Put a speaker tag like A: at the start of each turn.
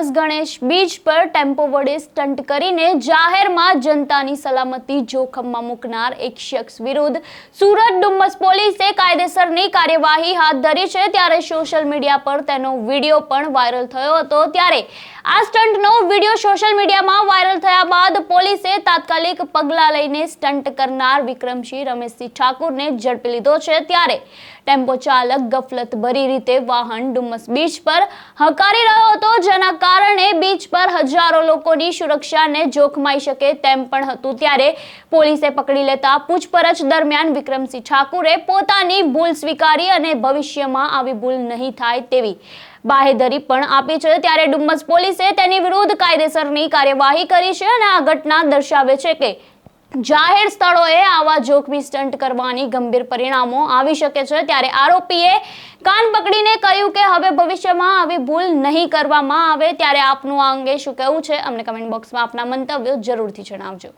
A: Dumas Ganesh beach પર tempo વડે stunt કરીને જાહેરમાં જનતાની સલામતી જોખમમાં મૂકનાર એક શખ્સ વિરુદ્ધ સુરત ડુમ્મસ પોલીસે કાયદેસરની કાર્યવાહી હાથ ધરી છે. ત્યારે સોશિયલ મીડિયા પર તેનો વીડિયો પણ વાયરલ થયો હતો. ત્યારે આ સ્ટન્ટનો વીડિયો સોશિયલ મીડિયામાં વાયરલ થયા બાદ પોલીસે તાત્કાલિક પગલાં લઈને સ્ટન્ટ કરનાર વિક્રમસિંહ રમેશસિંહ ઠાકુરને ઝડપી લીધો છે. ત્યારે ટેમ્પો ચાલક ગફલત ભરી રીતે વાહન ડુમ્મસ બીચ પર હકારી રહ્યો હતો. જેના કારણે બીચ પર હજારો લોકોની સુરક્ષાને જોખમાઈ શકે તેમ પણ હતું. ત્યારે પોલીસે પકડી લેતા પૂછપરછ દરમિયાન વિક્રમસિંહ ઠાકુરે પોતાની ભૂલ સ્વીકારી અને ભવિષ્યમાં આવી ભૂલ નહીં થાય તેવી બાહેધરી પણ આપી છે. ત્યારે ડુમ્મસ પોલીસે તેની વિરુદ્ધ કાયદેસરની કાર્યવાહી કરી છે અને આ ઘટના દર્શાવે છે કે જાહેર સ્થળોએ આવા જોખમી સ્ટન્ટ કરવાની ગંભીર પરિણામો આવી શકે છે. ત્યારે આરોપીએ કાન પકડીને કહ્યું કે હવે ભવિષ્યમાં આવી ભૂલ નહીં કરવામાં આવે, ત્યારે આપનું આ અંગે શું કહેવું છે? અમને કમેન્ટ બોક્સમાં આપના મંતવ્યો જરૂરથી જણાવજો.